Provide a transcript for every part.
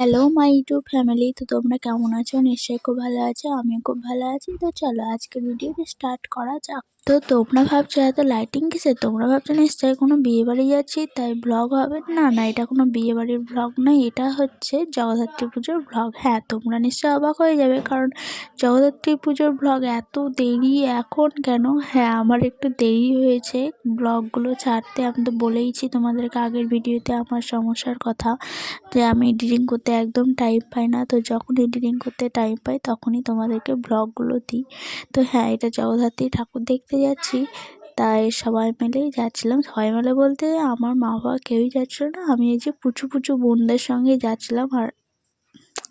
Hello my YouTube family তো তোমরা কেমন আছো? নিশ্চয়ই খুব ভালো আছো, আমিও খুব ভালো আছি। তো চলো, আজকের ভিডিওটি স্টার্ট করা যাক। তো তোমরা ভাবছ এত লাইটিং কিসে তোমরা ভাবছ নিশ্চয়ই কোনো বিয়ে বাড়ি যাচ্ছি, তাই ব্লগ হবে? না না, এটা কোনো বিয়ে বাড়ির ব্লগ নয়, এটা হচ্ছে জগদ্ধাত্রী পুজোর ব্লগ হ্যাঁ তোমরা নিশ্চয়ই অবাক হয়ে যাবে, কারণ জগদ্ধাত্রী পুজোর ব্লগ এত দেরি, এখন কেন? হ্যাঁ আমার একটু দেরি হয়েছে ব্লগগুলো ছাড়তে, আমি তো বলেইছি তোমাদেরকে আগের ভিডিওতে আমার সমস্যার কথা, যে আমি এডিটিং করতে একদম টাইম পাই না, তো যখন এডিটিং করতে টাইম পাই, তখনই তোমাদেরকে ব্লগগুলো দিই। তো হ্যাঁ এটা জগদ্ধাত্রী ঠাকুর দেখতে যাচ্ছি। তাই সবাই মিলেই যাচ্ছিলাম। সবাই মিলে বলতে আমার মা বাবা কেউই যাচ্ছিল না। আমি এই যে পুচু পুচু বোনদের সঙ্গে যাচ্ছিলাম আর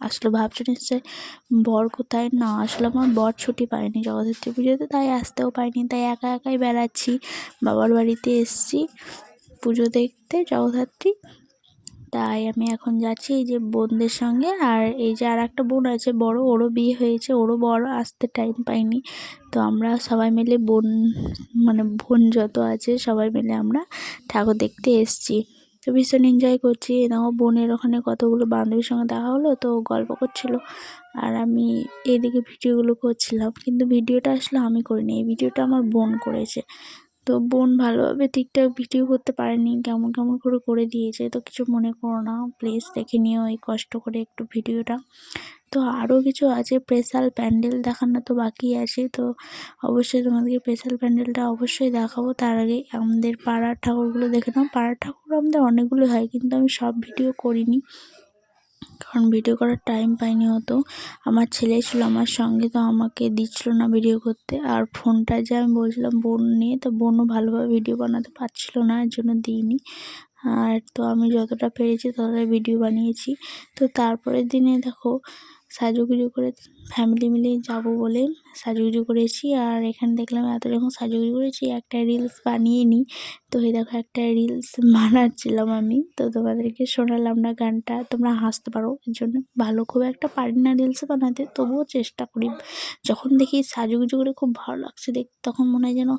আসলে ভাবছ নিশ্চয় বর কোথায়? না, আসলে আমার বর ছুটি পায়নি জগদ্ধাত্রী পুজোতে, তাই আসতেও পাইনি তাই একা একাই বেড়াচ্ছি। বাবার বাড়িতে এসছি পুজো দেখতে জগদ্ধাত্রী। তাই আমি এখন যাচ্ছি এই যে বোনদের সঙ্গে। আর এই যে আর একটা বোন আছে বড়, ওরও বিয়ে হয়েছে, ওরও বড়, আসতে টাইম পাইনি। তো আমরা সবাই মিলে বোন মানে বোন যত আছে সবাই মিলে আমরা ঠাকুর দেখতে এসছি। তো ভীষণ এনজয় করছি। দেখো বোনের ওখানে কতগুলো বান্ধবীর সঙ্গে দেখা হলো, তো গল্প করছিল। আর আমি এদিকে ভিডিওগুলো করছিলাম, কিন্তু ভিডিওটা আসলে আমি করিনি। এই ভিডিওটা আমার বোন করেছে। তো বোন ভালোভাবে ঠিকঠাক ভিডিও করতে পারেনি, কেমন কেমন করে করে দিয়েছে, তো কিছু মনে করো না। প্লিজ দেখে নিও এই কষ্ট করে একটু ভিডিওটা। তো আরও কিছু আছে স্পেশাল প্যান্ডেল দেখানো তো বাকি আছে, তো অবশ্যই তোমাদেরকে স্পেশাল প্যান্ডেলটা অবশ্যই দেখাবো। তার আগে আমাদের পাড়ার ঠাকুরগুলো দেখে নাও। পাড়ার ঠাকুর আমাদের অনেকগুলো হয়, কিন্তু আমি সব ভিডিও করিনি। কারণ ভিডিও করার টাইম পাইনি হতো আমার ছেলে ছিল আমার সঙ্গে, তো আমাকে দিচ্ছিল না ভিডিও করতে। আর ফোনটা যে আমি বলছিলাম বোন নিয়ে, তো বোনও ভালোভাবে ভিডিও বানাতে পারছিল না, এর জন্য দিইনি। আর তো আমি যতটা পেরেছি ততটা ভিডিও বানিয়েছি। তো তারপরের দিনে দেখো সাজুগুজু করে ফ্যামিলি মিলে যাব বলে সাজুগুজু করেছি। আর এখানে দেখলাম এত যখন সাজুগুজু করেছি একটা রিলস বানিয়ে নিই। তো এই দেখো একটা রিলস বানাচ্ছিলাম আমি। তো তোমাদেরকে শোনালাম না গানটা, তোমরা হাসতে পারো, এর জন্য ভালো। খুব একটা পারি না রিলস বানাতে, তবুও চেষ্টা করি। যখন দেখি সাজুগুজু করে খুব ভালো লাগছে দেখ তখন মনে হয় যেন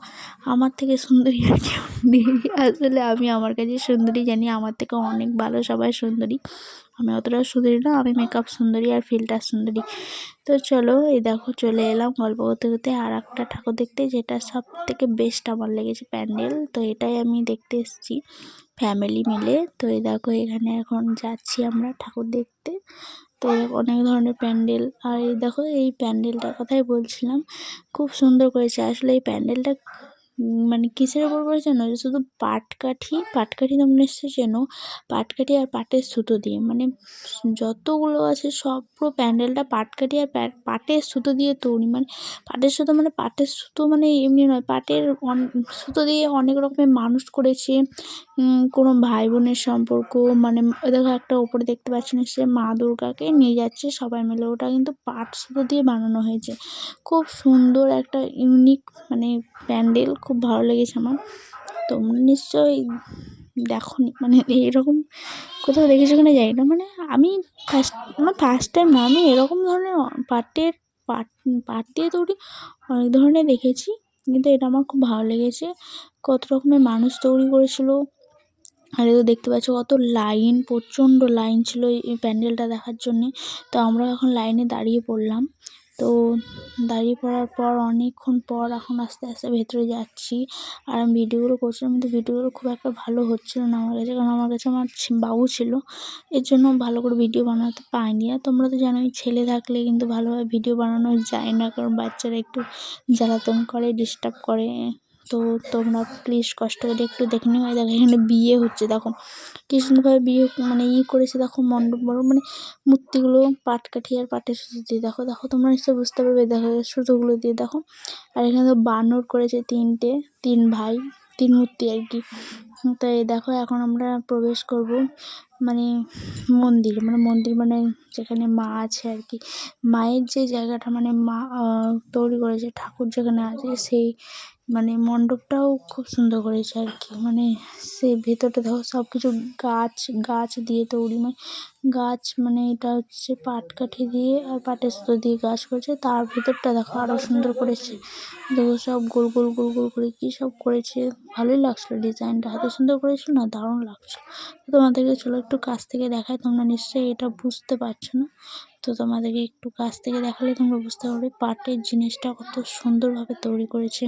আমার থেকে সুন্দরী আর কেউ নেই। আসলে আমি আমার কাছে সুন্দরী জানি, আমার থেকে অনেক ভালো সবাই সুন্দরী। আমি অতটা সুন্দরী না, আমি মেকআপ সুন্দরী আর ফিল্টার সুন্দরী। তো চলো, এই দেখো, চলে এলাম গল্প করতে করতে। আর একটা ঠাকুর দেখতে, যেটা সব থেকে বেস্ট আমার লেগেছে প্যান্ডেল। তো এটাই আমি দেখতে এসেছি ফ্যামিলি মিলে। তো এই দেখো, এখানে এখন যাচ্ছি আমরা ঠাকুর দেখতে। তো অনেক ধরনের প্যান্ডেল। আর এই দেখো, এই প্যান্ডেলটার কথাই বলছিলাম, খুব সুন্দর করেছে। আসলে এই প্যান্ডেলটা মানে কিসের ওপর করেছে জানো শুধু পাটকাঠি পাটকাঠি তোমরা নিশ্চয়ই চেনো পাটকাঠি আর পাটের সুতো দিয়ে। মানে যতগুলো আছে সব পুরো প্যান্ডেলটা পাটকাঠি আর পাটের সুতো দিয়ে তৈরি। মানে পাটের সুতো মানে পাটের সুতো মানে এমনি নয়, পাটের সুতো দিয়ে অনেক রকমের মানুষ করেছে। কোনো ভাই বোনের সম্পর্ক মানে দেখো একটা ওপরে দেখতে পাচ্ছি না সে মা দুর্গাকে নিয়ে যাচ্ছে, সবাই মিলে ওটা কিন্তু পাট সুতো দিয়ে বানানো হয়েছে। খুব সুন্দর একটা, ইউনিক মানে প্যান্ডেল খুব ভালো লেগেছে আমার। তোমরা নিশ্চয়ই দেখো মানে এরকম কোথাও দেখেছ কিনা জানি না। মানে আমি ফার্স্ট আমার ফার্স্ট টাইম না, আমি এরকম ধরনের পাটের পাট পাট দিয়ে তৈরি অনেক ধরনের দেখেছি। কিন্তু এটা আমার খুব ভালো লেগেছে। কত রকমের মানুষ তৈরি করেছিল। আর তো দেখতে পাচ্ছ কত লাইন, প্রচণ্ড লাইন ছিল এই প্যান্ডেলটা দেখার জন্যে। তো আমরা এখন লাইনে দাঁড়িয়ে পড়লাম। তো দাঁড়িয়ে পড়ার পর অনেকক্ষণ পর এখন আস্তে আস্তে ভেতরে যাচ্ছি। আর আমি ভিডিওগুলো করছিলাম কিন্তু ভিডিওগুলো খুব একটা ভালো হচ্ছিল না আমার কাছে, কারণ আমার কাছে আমার বাবু ছিল। এর জন্য ভালো করে ভিডিও বানাতে পাইনি আর তোমরা তো জানোই ছেলে থাকলে কিন্তু ভালোভাবে ভিডিও বানানো যায় না, কারণ বাচ্চারা একটু জ্বালাতন করে, ডিস্টার্ব করে। তো তোমরা প্লিজ কষ্ট করে একটু দেখে নিও। দেখো এখানে বিয়ে হচ্ছে, দেখো। কী সুন্দরভাবে বিয়ে মানে ই করেছে, দেখো, মণ্ডপ বড় মানে মূর্তিগুলো, পাট কাঠি আর পাটের সুতো দিয়ে। দেখো দেখো, তোমরা নিশ্চয়ই বুঝতে পারবে, দেখো সুতোগুলো দিয়ে, দেখো। আর এখানে তো বানর করেছে তিনটে, তিন ভাই, তিন মূর্তি আর কি। তাই দেখো, এখন আমরা প্রবেশ করব মানে মন্দির মানে মন্দির মানে যেখানে মা আছে আর কি। মায়ের যে জায়গাটা মানে মা তৈরি করেছে, ঠাকুর যেখানে আছে, সেই মানে মণ্ডপটাও খুব সুন্দর করেছে আর কি। মানে সে ভেতরটা দেখো সব কিছু গাছ গাছ দিয়ে তৈরি মানে গাছ মানে এটা হচ্ছে পাটকাঠি দিয়ে আর পাটের সুতো দিয়ে গাছ করেছে। তার ভেতরটা দেখো আরও সুন্দর করেছে। দেখো সব গোল গোল গোল গোল করে কী সব করেছে। ভালোই লাগছিল ডিজাইনটা, এত সুন্দর করেছিল না, দারুণ লাগছিল। তোমাদেরকে চলো একটু কাছ থেকে দেখাই তোমরা নিশ্চয়ই এটা বুঝতে পারছ না। তো তোমাদেরকে একটু কাছ থেকে দেখালে তোমরা বুঝতে পারবে পাটের জিনিসটা কত সুন্দরভাবে তৈরি করেছে।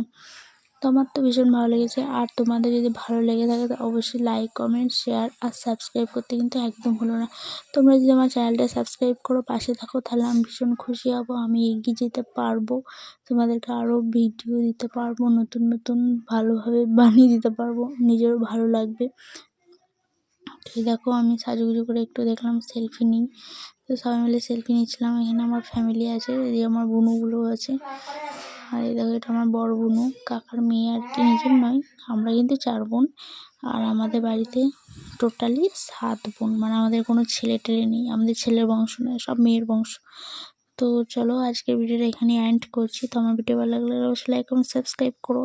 তো আমার তো ভীষণ ভালো লেগেছে। আর তোমাদের যদি ভালো লেগে থাকে তো অবশ্যই লাইক কমেন্ট শেয়ার আর সাবস্ক্রাইব করতে কিন্তু একদম ভুলো না। তোমরা যদি আমার চ্যানেলটা সাবস্ক্রাইব করো, পাশে থাকো, তাহলে আমি ভীষণ খুশি হব, আমি এগিয়ে যেতে পারব, তোমাদেরকে আরও ভিডিও দিতে পারব, নতুন নতুন ভালোভাবে বানিয়ে দিতে পারব, নিজেরও ভালো লাগবে। এই দেখো, আমি সাজুগুজু করে একটু দেখলাম সেলফি নিই। তো সবাই মিলে সেলফি নিচ্ছিলাম। এখানে আমার ফ্যামিলি আছে এই আমার বোনগুলো আছে। আর এই দেখো, এটা আমার বড় বোনু। কাকার মেয়ে আর কি, নিজের নয়। আমরা কিন্তু চার বোন। আর আমাদের বাড়িতে টোটালি সাত বোন। মানে আমাদের কোনো ছেলে টেলে নেই। আমাদের ছেলের বংশ নয়, সব মেয়ের বংশ। তো চলো, আজকের ভিডিওটা এখানে এন্ড করছি। তো আমার ভিডিও ভালো লাগলে অবশ্যই লাইক কমেন্ট সাবস্ক্রাইব করো।